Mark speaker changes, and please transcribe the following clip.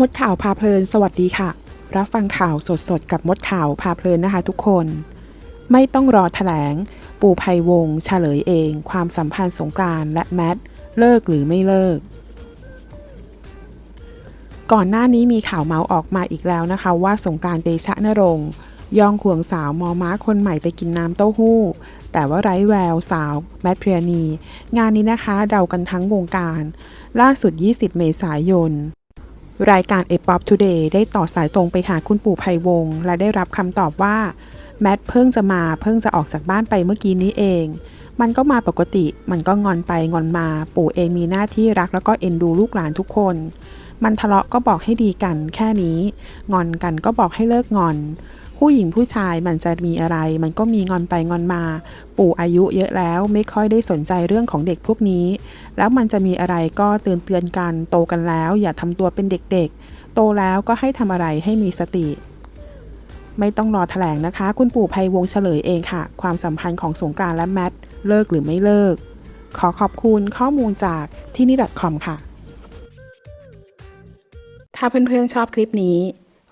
Speaker 1: มดข่าวพาเพลิน สวัสดีค่ะ รับฟังข่าวสดๆ กับมดข่าวพาเพลินนะคะทุกคน ไม่ต้องรอแถลง ปู่ภัยวงเฉลยเอง ความสัมพันธ์สงกรานและแมทเลิกหรือไม่เลิก ก่อนหน้านี้มีข่าวเมาส์ออกมาอีกแล้วนะคะ ว่าสงกรานเดชะนรงย่องควงสาวมอม้าคนใหม่ไปกินน้ำเต้าหู้ แต่ว่าไร้แววสาวแมทเพียนี งานนี้นะคะเดากันทั้งวงการ ล่าสุด 20 เมษายน รายการ a p o p Today ได้ต่อสายตรงไปหาคุณปู่ไพวงศ์และได้รับคำตอบว่า แมทเพิ่งจะมาเพิ่งจะออกจากบ้านไปเมื่อกี้นี้เอง มันก็มาปกติ มันก็งอนไปงอนมา ปู่เองมีหน้าที่รักแล้วก็เอ็นดูลูกหลานทุกคน มันทะเลาะก็บอกให้ดีกันแค่นี้ งอนกันก็บอกให้เลิกงอน ผู้หญิงผู้ชายมันจะมีอะไร มันก็มีงอนไปงอนมา ปู่อายุเยอะแล้วไม่ค่อยได้สนใจเรื่องของเด็กพวกนี้ แล้วมันจะมีอะไรก็เตือนเตือนกันโตกันแล้ว อย่าทำตัวเป็นเด็กๆ โตแล้วก็ให้ทำอะไรให้มีสติ ไม่ต้องรอแถลงนะคะ คุณปู่ภัยวงเฉลยเองค่ะ ความสัมพันธ์ของสงกรานและแมทเลิกหรือไม่เลิก ขอขอบคุณข้อมูลจากที่นี่ .com ค่ะ ถ้าเพื่อนๆชอบคลิปนี้